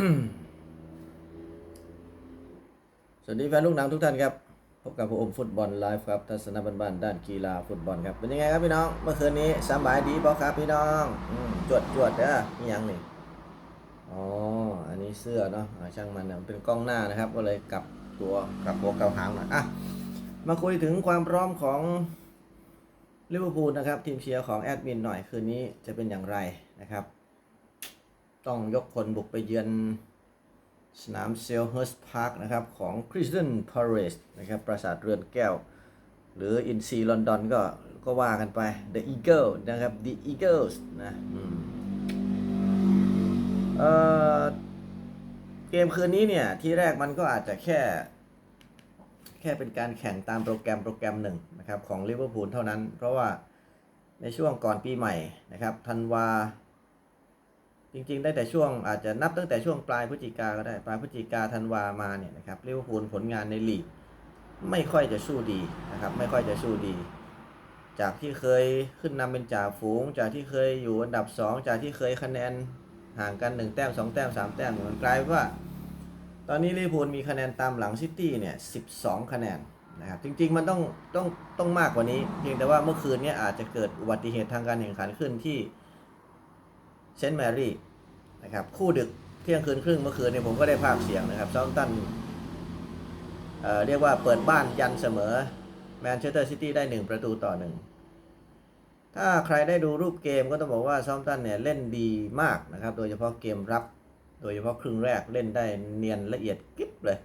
สวัสดีแฟนลูกหนังทุกท่านครับ พบกับผมอมฟุตบอลไลฟ์ครับทัศนบันบ้านๆด้านกีฬาฟุตบอลครับ เป็นยังไงครับพี่น้อง เมื่อคืนนี้สบายดีบ่ครับพี่น้องอจวดจวดเด้อนี่ยังนี่อ๋อ อันนี้เสื้อเนาะช่างมันนะเป็นกล้องหน้านะครับ ก็เลยกลับตัวกลับหัวกลับหางหน่อยอะมาคุยถึงความพร้อมของลิเวอร์พูลนะครับ ทีมเชียร์ของแอดมินหน่อยคืนนี้จะเป็นอย่างไรนะครับ ต้องยกคนบุกไปเยือนสนามเซลเฮิร์สพาร์คนะครับ ของคริสตันพาเรสนะครับปราสาทเรือนแก้ว หรืออินซีลอนดอนก็ก็ว่ากันไป The Eagle นะครับ The Eagles นะเออเกมคืนนี้เนี่ย ที่แรกมันก็อาจจะแค่ แค่เป็นการแข่งตามโปรแกรมโปรแกรมหนึ่งนะครับ ของลิเวอร์พูลเท่านั้น เพราะว่าในช่วงก่อนปีใหม่นะครับธันวา จริงๆ ได้แต่ช่วงอาจจะนับตั้งแต่ช่วงปลายพฤศจิกาก็ได้ปลายพฤศจิกาธันวามาเนี่ยนะครับลิเวอร์พูลผลงานในลีกไม่ค่อยจะสู้ดีนะครับไม่ค่อยจะสู้ดี จากที่เคยขึ้นนำเป็นจ่าฝูง จากที่เคยอยู่อันดับ 2 จากที่เคยคะแนนห่างกัน 1 แต้ม 2 แต้ม 3 แต้มมันกลายเป็นว่า ตอนนี้ลิเวอร์พูลมีคะแนนตามหลังซิตี้เนี่ย12 คะแนนนะครับจริงๆมันต้องต้องต้องมากกว่านี้ เพียงแต่ว่าเมื่อคืนนี้อาจจะเกิดอุบัติเหตุทางการแข่งขันขึ้นที่ เซนต์แมรี่นะครับคู่ดึกเที่ยงคืนครึ่งเมื่อคืนเนี่ยผมก็ได้ภาพเสียงนะครับซาตันเเรียกว่าเปิดบ้านยันเสมอแมนเชสเตอร์ซิตี้ได้ 1 ประตูต่อหนึ่งถ้าใครได้ดูรูปเกมก็ต้องบอกว่าซอมตันเนี่ยเล่นดีมากนะครับ โดยเฉพาะเกมรับ โดยเฉพาะครึ่งแรกเล่นได้เนียนละเอียดกิ๊บเลย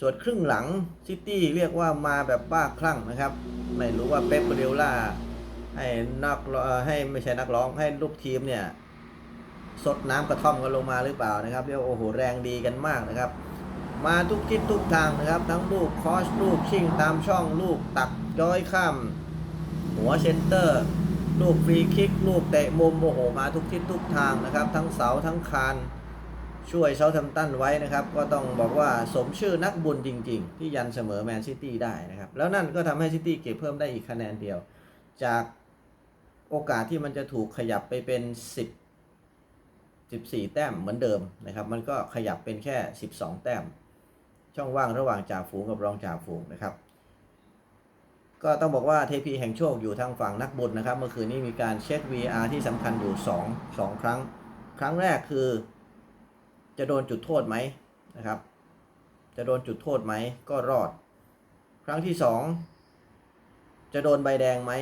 ส่วนครึ่งหลังซิตี้เรียกว่ามาแบบบ้าคลั่งนะครับ ไม่รู้ว่าเป๊ปเรลล่าให้นักให้ไม่ใช่นักร้องให้ลูกทีมเนี่ย สดน้ำกระท่อมกันลงมาหรือเปล่านะครับเรียกว่าโอ้โหแรงดีกันมากนะครับ มาทุกทิศทุกทางนะครับ ทั้งลูกคอสลูกชิ่งตามช่องลูกตักย้อยข้าม หัวเซนเตอร์ ลูกฟรีคิก ลูกเตะมุมโอ้โหมาทุกทิศทุกทางนะครับ ทั้งเสาทั้งคานช่วยเซาท์แฮมตันไว้นะครับ ก็ต้องบอกว่าสมชื่อนักบุญจริง ๆ ที่ยันเสมอแมนซิตี้ได้นะครับ แล้วนั่นก็ทำให้ซิตี้เก็บเพิ่มได้อีกคะแนนเดียว จากโอกาสที่มันจะถูกขยับไปเป็น 10 14 แต้มเหมือนเดิมนะครับ มันก็ขยับเป็นแค่ 12 แต้ม ช่องว่างระหว่างจ่าฝูงกับรองจ่าฝูงนะครับ ก็ต้องบอกว่าเทพีแห่งโชคอยู่ทางฝั่งนักบุญนะครับ เมื่อคืนนี้มีการเช็ค VR ที่สำคัญอยู่ 2 2 ครั้ง ครั้งแรกคือ จะโดนจุดโทษไหมนะครับ จะโดนจุดโทษไหมก็รอด ครั้งที่สองจะโดนใบแดงไหม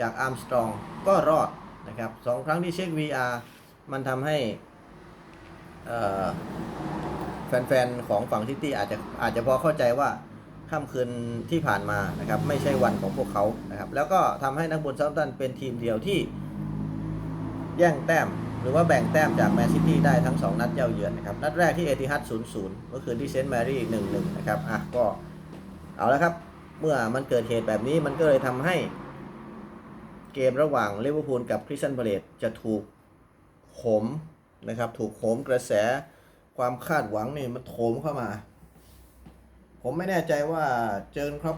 จากอาร์มสตรองก็รอดนะครับสองครั้งที่เช็ค VR มันทำให้แฟนๆ ของฝั่งซิตี้อาจจะอาจจะพอเข้าใจว่าค่ำคืนที่ผ่านมานะครับ ไม่ใช่วันของพวกเขานะครับ แล้วก็ทำให้นักบุญซาท์ตันเป็นทีมเดียวที่แย่งแต้ม หรือว่าแบ่งแต้มจากแมนซิตี้ได้ทั้ง 2 นัดเย้าเยือนนะครับ นัดแรกที่เอติฮัด0-0เมื่อคืนที่เซนต์แมรี่1-1นะครับอะก็เอาแล้วครับ เมื่อมันเกิดเหตุแบบนี้มันก็เลยทำให้เกมระหว่างลิเวอร์พูลกับคริสตันพาเลตจะถูก โหมนะครับ ถูกโหมกระแสความคาดหวังนี่มันโถมเข้ามา ผมไม่แน่ใจว่าเจินครับ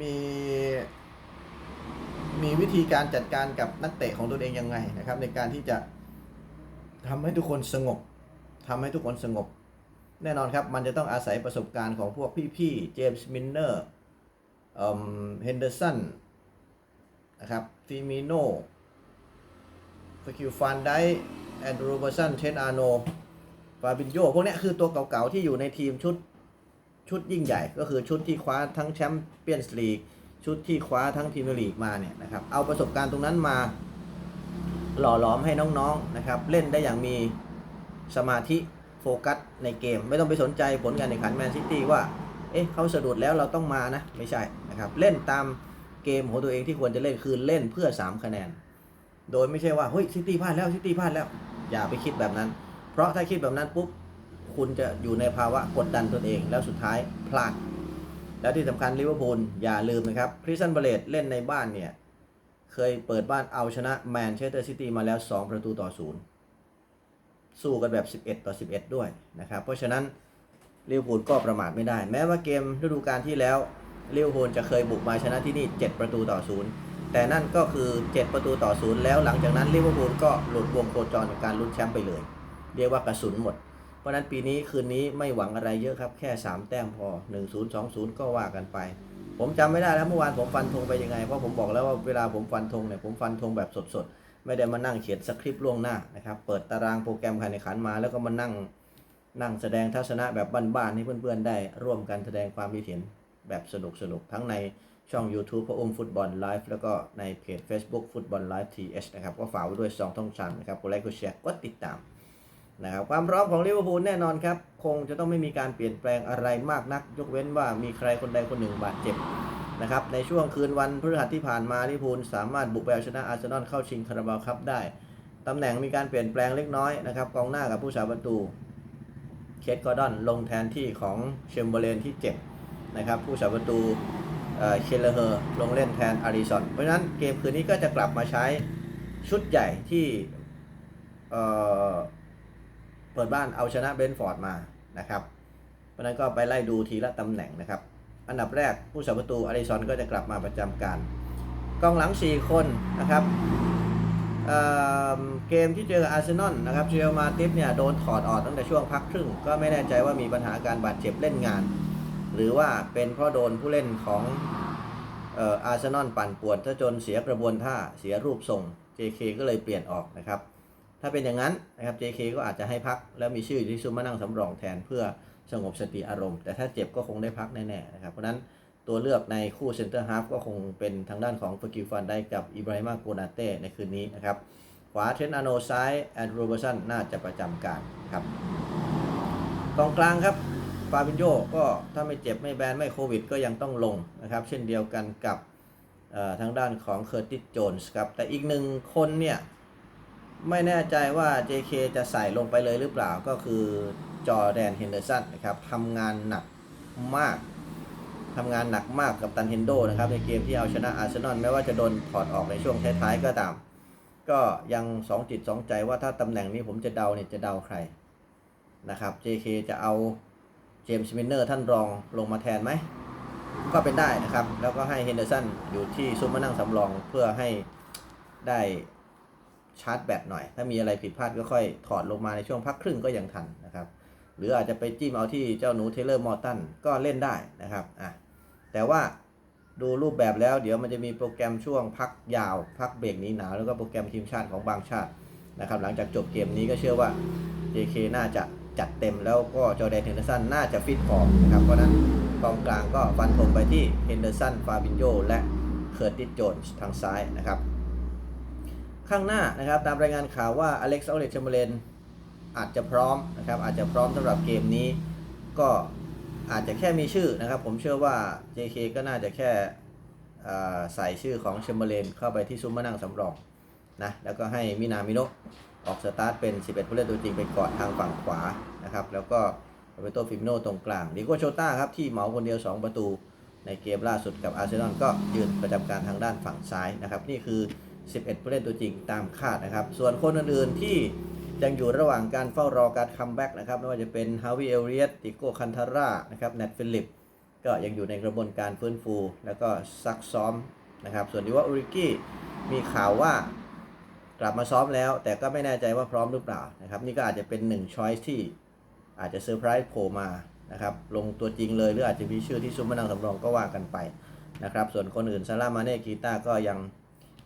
มีมีวิธีการจัดการกับนักเตะของตัวเองยังไงนะครับ ในการที่จะทำให้ทุกคนสงบทำให้ทุกคนสงบ แน่นอนครับ มันจะต้องอาศัยประสบการณ์ของพวกพี่ๆเจมส์มินเนอร์เฮนเดอร์สันนะครับฟิมิโน ฟคิวฟันไดแอนดรูเบอร์สันเทนอาโนฟาบินโยพวกนี้คือตัวเก่าๆที่อยู่ในทีมชุดชุดยิ่งใหญ่ ก็คือชุดที่คว้าทั้งแชมเปี้ยนส์ลีกชุดที่คว้าทั้งพรีมลีกมาเนี่ยนะครับเอาประสบการณ์ตรงนั้นมาหล่อหลอมให้น้องๆนะครับเล่นได้อย่างมีสมาธิโฟกัสในเกม ไม่ต้องไปสนใจผลการแข่งขันแมนซิตี้ว่า เอ๊ะเขาสะดุดแล้วเราต้องมานะ ไม่ใช่นะครับ เล่นตามเกมของตัวเองที่ควรจะเล่นคือเล่นเพื่อ 3 คะแนน โดยไม่ใช่ว่าเฮ้ยซิตี้พลาดแล้วซิตี้พลาดแล้ว อย่าไปคิดแบบนั้น เพราะถ้าคิดแบบนั้นปุ๊บคุณจะอยู่ในภาวะกดดันตนเอง แล้วสุดท้ายพลาด แล้วที่สำคัญลิเวอร์พูลอย่าลืมนะครับคริสตันเบเลตเล่นในบ้านเนี่ย เคยเปิดบ้านเอาชนะแมนเชสเตอร์ซิตี้มาแล้ว 2 ประตูต่อศูนย์สู้กันแบบ 11 ต่อ 11 ด้วยนะครับ เพราะฉะนั้นลิเวอร์พูลก็ประมาทไม่ได้ แม้ว่าเกมฤดูกาลที่แล้วลิเวอร์พูลจะเคยบุกมาชนะที่นี่ 7 ประตูต่อศูนย์ แต่นั่นก็คือ 7 ประตูต่อศูนย์แล้วหลังจากนั้นลิเวอร์พูลก็หลุดวงโคจรในการลุ้นแชมป์ไปเลย เรียกว่ากระสุนหมด เพราะนั้นปีนี้คืนนี้ไม่หวังอะไรเยอะครับ แค่ 3 แต้มพอ 1 0 2 0 ก็ว่ากันไป ผมจำไม่ได้แล้วเมื่อวานผมฟันธงไปยังไง เพราะผมบอกแล้วว่าเวลาผมฟันธงเนี่ยผมฟันธงแบบสดๆ ไม่ได้มานั่งเขียนสคริปต์ล่วงหน้านะครับ เปิดตารางโปรแกรมการแข่งขันมา แล้วก็มานั่งนั่งแสดงทัศนะแบบบ้านๆให้เพื่อนๆได้ร่วมกันแสดงความคิดเห็นแบบสนุกๆทั้งใน ช่อง YouTube พระอุ้มฟุตบอลไลฟ์แล้วก็ในเพจ Facebook ฟุตบอลไลฟ์ทีเอชนะครับก็ฝากไว้ด้วย2ช่องทางนะครับกดไลค์กดแชร์กดติดตามนะครับความพร้อมของลิเวอร์พูลแน่นอนครับ คงจะต้องไม่มีการเปลี่ยนแปลงอะไรมากนัก ยกเว้นว่ามีใครคนใดคนหนึ่งบาดเจ็บนะครับในช่วงคืนวันพฤหัสที่ผ่านมาลิเวอร์พูลสามารถบุกไปเอาชนะอาร์เซนอลเข้าชิงคาราบาวคัพได้ตำแหน่งมีการเปลี่ยนแปลงเล็กน้อยนะครับกองหน้ากับผู้สาประตูเคทกอร์ดอนลงแทนที่ของเชมเบอร์เลนที่เจ็บนะครับผู้สาประตู เอ่อเคเลเฮอร์ลงเล่นแทนอาริสันเพราะฉะนั้นเกมคืนนี้ก็จะกลับมาใช้ชุดใหญ่ที่เเปิดบ้านเอาชนะเบนท์ฟอร์ดมานะครับ เพราะนั้นก็ไปไล่ดูทีละตำแหน่งนะครับ อันดับแรกผู้สาประตูอาริซอนก็จะกลับมาประจำการกองหลัง 4 คนนะครับเเกมที่เจออาร์เซนอลนะครับเชลมาติฟเนี่ยโดนถอดออกตั้งแต่ช่วงพักครึ่ง ก็ไม่แน่ใจว่ามีปัญหาการบาดเจ็บเล่นงาน หรือว่าเป็นเพราะโดนผู้เล่นของเอ่ออาร์เซนอลปั่นป่วนซะจนเสียกระบวนท่าเสียรูปทรง JK ก็เลยเปลี่ยนออกนะครับ ถ้าเป็นอย่างนั้นนะครับ JK ก็อาจจะให้พัก แล้วมีชื่อที่ซุมมานั่งสำรองแทนเพื่อสงบสติอารมณ์ แต่ถ้าเจ็บก็คงได้พักแน่ๆนะครับ เพราะนั้นตัวเลือกในคู่เซนเตอร์ฮาฟก็คงเป็นทางด้านของฟกิฟันได้กับอิบราฮิมาโกนาเต้ในคืนนี้นะครับ ขวาเทรนต์อาโนซ้ายแอนดรูเบอร์สันน่าจะประจำการครับกองกลางครับ ฟาบินโยก็ถ้าไม่เจ็บไม่แบนไม่โควิด ก็ยังต้องลงนะครับ เช่นเดียวกันกับทางด้านของเคอร์ติสโจนส์ครับ แต่อีกหนึ่งคนเนี่ย ไม่แน่ใจว่า JK จะใส่ลงไปเลยหรือเปล่าก็คือจอแดนเฮนเดอร์สันนะครับทำงานหนักมากทำงานหนักมากกับตันเฮนโดนะครับ ในเกมที่เอาชนะอาร์เซนอลแม้ว่าจะโดนถอดออกในช่วงท้ายๆก็ตาม ก็ยังสองจิตสองใจว่าถ้าตำแหน่งนี้ผมจะเดาเนี่ยจะเดาใครนะครับ JK จะเอา เจมส์มินเนอร์ท่านรองลงมาแทนไหม ก็เป็นได้นะครับ แล้วก็ให้เฮนเดอร์สันอยู่ที่ซุปมานั่งสำรองเพื่อให้ได้ชาร์จแบตหน่อย ถ้ามีอะไรผิดพลาดก็ค่อยถอดลงมาในช่วงพักครึ่งก็ยังทันนะครับ หรืออาจจะไปจิ้มเอาที่เจ้าหนูเทเลอร์มอร์ตันก็เล่นได้นะครับอะแต่ว่าดูรูปแบบแล้วเดี๋ยวมันจะมีโปรแกรมช่วงพักยาว พักเบรกหนี้หนาวแล้วก็โปรแกรมทีมชาติของบางชาตินะครับหลังจากจบเกมนี้ก็เชื่อว่า JK น่าจะ จัดเต็มแล้วก็จอร์แดนเฮนเดอร์สันน่าจะฟิตพอนะครับ เพราะนั้นกองกลางก็ฟันธงไปที่เฮนเดอร์สันฟาบินโยและเคอร์ติสโจนส์ทางซ้ายนะครับ ข้างหน้านะครับตามรายงานข่าวว่าอเล็กซ์ออเลชมเลนอาจจะพร้อมนะครับอาจจะพร้อมสำหรับเกมนี้ ก็อาจจะแค่มีชื่อนะครับ ผมเชื่อว่า JK ก็น่าจะแค่ใส่ชื่อของเชมเบเลนเข้าไปที่ซุ้มมานั่งสำรองนะแล้วก็ให้มินามิโนะ ออกสตาร์ทเป็น 11 ผู้เล่นตัวจริงไปเก่อนทางฝั่งขวานะครับ แล้วก็โรเบโตฟิมโนตรงกลางดิโกโชต้าครับ ที่เหมาคนเดียว 2 ประตูในเกมล่าสุดกับอาร์เซนอลก็ยืนประจำการทางด้านฝั่งซ้ายนะครับ นี่คือ 11 ผู้เล่นตัวจริงตามคาดนะครับ ส่วนคนอื่นๆที่ยังอยู่ระหว่างการเฝ้ารอการคัมแบ็กนะครับไม่ว่าจะเป็นฮาวิเอลเรียตติโกคันทาร่านะครับแนทฟิลิปก็ยังอยู่ในกระบวนการฟื้นฟู แล้วก็ซักซ้อมนะครับ ส่วนที่ว่าอุริกี้มีข่าวว่า กลับมาซ้อมแล้ว แต่ก็ไม่แน่ใจว่าพร้อมหรือเปล่านะครับ นี่ก็อาจจะเป็นหนึ่งช้อยที่อาจจะเซอร์ไพรส์โผล่มานะครับลงตัวจริงเลยหรืออาจจะมีชื่อที่ซุมมานังสำรองก็ว่ากันไปนะครับ ส่วนคนอื่นซาร่ามาเน่กีตาก็ยัง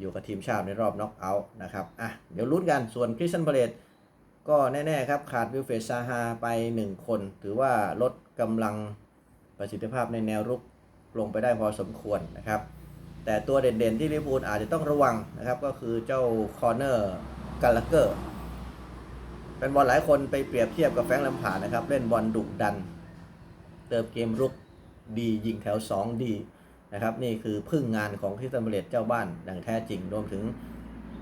อยู่กับทีมชาติในรอบน็อกเอาท์นะครับอะเดี๋ยวลุ้นกันส่วนคริสตันพาเลตก็แน่ ๆ ครับ ขาดวิลเฟรดซาฮาไป 1 คน ถือว่าลดกำลังประสิทธิภาพในแนวรุกลงไปได้พอสมควรนะครับ แต่ตัวเด่นๆที่ลิพูลอาจจะต้องระวังนะครับก็คือเจ้าคอร์เนอร์กัลลเกอร์เป็นบอลหลายคนไปเปรียบเทียบกับแฟรงค์ลมพานะครับ เล่นบอลดุดัน เติมเกมรุกดียิงแถว 2 ดีนะครับ นี่คือพึ่งงานของคริสตันเบเลตเจ้าบ้านอย่างแท้จริงรวมถึง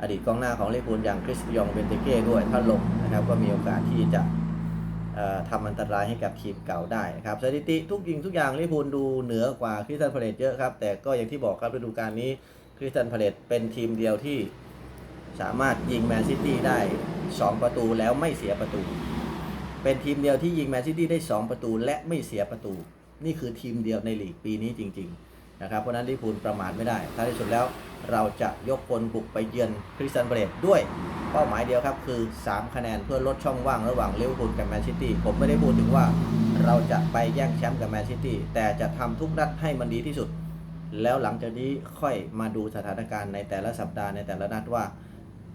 อดีตกองหน้าของลิพูลอย่างคริสยองเบนเตเก้ด้วยถ้าลงนะครับก็มีโอกาสที่จะ ทำอันตรายให้กับทีมเก่าได้ครับสถิติทุกยิงทุกอย่างลิเวอร์พูลดูเหนือกว่าคริสตันพาเลตเยอะครับ แต่ก็อย่างที่บอกครับฤดูกาลนี้คริสตันพาเลตเป็นทีมเดียวที่สามารถยิงแมนซิตี้ได้ 2 ประตูแล้วไม่เสียประตู เป็นทีมเดียวที่ยิงแมนซิตี้ได้ 2 ประตูและไม่เสียประตู นี่คือทีมเดียวในลีกปีนี้จริง ๆ นะครับเพราะนั้นลิพูลประมาทไม่ได้ท้ายที่สุดแล้วเราจะยกพลบุกไปเยือนคริสตันเบรดด้วยเป้าหมายเดียวครับคือ 3 คะแนนเพื่อลดช่องว่างระหว่างลิเวอร์พูลกับแมนซิตี้ผมไม่ได้พูดถึงว่าเราจะไปแย่งแชมป์กับแมนซิตี้แต่จะทำทุกนัดให้มันดีที่สุด แล้วหลังจากนี้ค่อยมาดูสถานการณ์ในแต่ละสัปดาห์ในแต่ละนัดว่า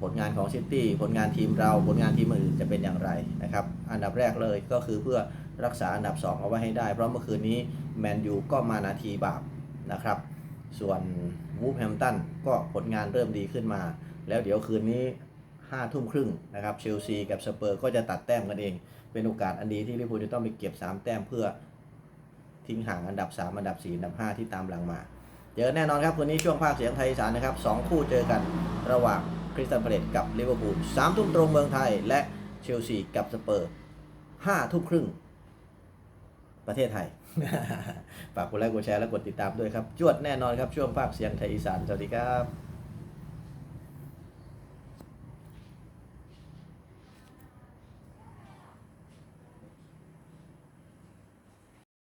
ผลงานของซิตี้ผลงานทีมเราผลงานทีมอื่นจะเป็นอย่างไรนะครับอันดับแรกเลยก็คือเพื่อรักษาอันดับ 2 เอาไว้ให้ได้ เพราะเมื่อคืนนี้แมนยูก็มานาทีบาป นะครับ ส่วนวูฟแฮมตันก็ผลงานเริ่มดีขึ้นมา แล้วเดี๋ยวคืนนี้5ทุ่มครึ่งนะครับเชลซีกับสเปอร์ก็จะตัดแต้มกันเอง เป็นโอกาสอันดีที่ลิเวอร์พูลจะต้องไปเก็บ 3 แต้มเพื่อทิ้งห่างอันดับ 3 อันดับ 4 อันดับ 5 ที่ตามหลังมาเจอแน่นอนครับคืนนี้ช่วงภาคเสียงไทยสานนะครับสองคู่เจอกันระหว่างคริสตันพาเลตกับลิเวอร์พูลสามทุ่มตรงเมืองไทย และเชลซีกับสเปอร์ห้าทุ่มครึ่งประเทศไทย ฝากกดไลค์กดแชร์และกดติดตามด้วยครับ จวดแน่นอนครับช่วงภาคเสียงไทยอีสาน สวัสดีครับ